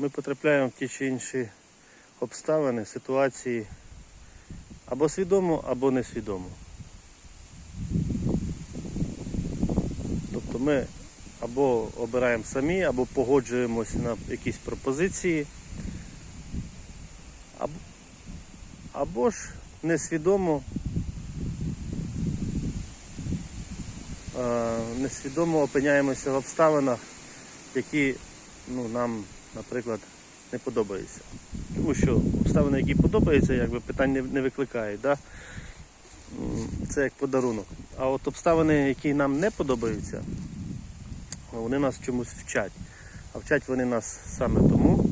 ми потрапляємо в ті чи інші обставини, ситуації або свідомо, або несвідомо. Тобто ми або обираємо самі, або погоджуємося на якісь пропозиції, або, або ж несвідомо, е, несвідомо опиняємося в обставинах, які ну, нам, наприклад, не подобаються. Тому що обставини, які подобаються, якби питань не, викликають. Да? Це як подарунок. А от обставини, які нам не подобаються, вони нас чомусь вчать. А вчать вони нас саме тому,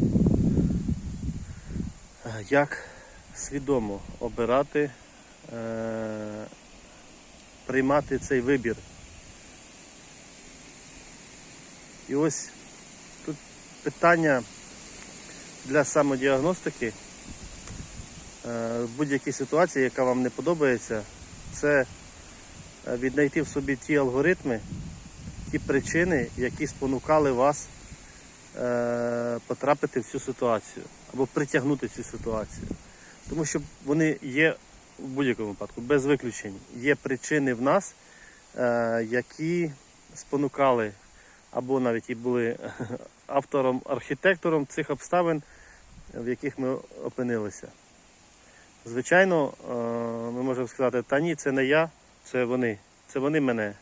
е, як свідомо обирати, е, приймати цей вибір. І ось питання для самодіагностики е, в будь-якій ситуації, яка вам не подобається, це е, віднайти в собі ті алгоритми, ті причини, які спонукали вас е, потрапити в цю ситуацію або притягнути цю ситуацію. Тому що вони є в будь-якому випадку, без виключень. Є причини в нас, які спонукали або навіть і були автором, архітектором цих обставин, в яких ми опинилися. Звичайно, е, ми можемо сказати, та ні, це не я, це вони. Це вони мене.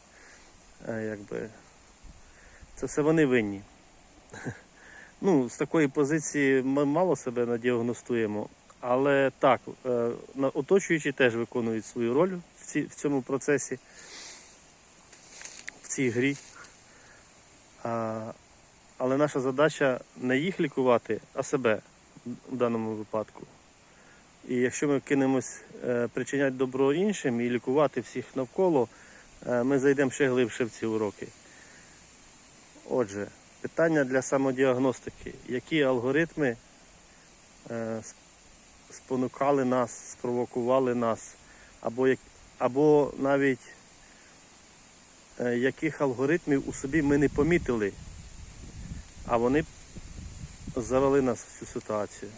е, Якби, це все вони винні. Ну, з такої позиції ми мало себе надіагностуємо, але так, е, оточуючі теж виконують свою роль в, в цьому процесі, в цій грі. Але наша задача не їх лікувати, а себе в даному випадку. І якщо ми кинемось е, причиняти добро іншим і лікувати всіх навколо, е, ми зайдемо ще глибше в ці уроки. Отже, питання для самодіагностики. Які алгоритми е, спонукали нас, спровокували нас, або, або навіть яких алгоритмів у собі ми не помітили, а вони завели нас в цю ситуацію.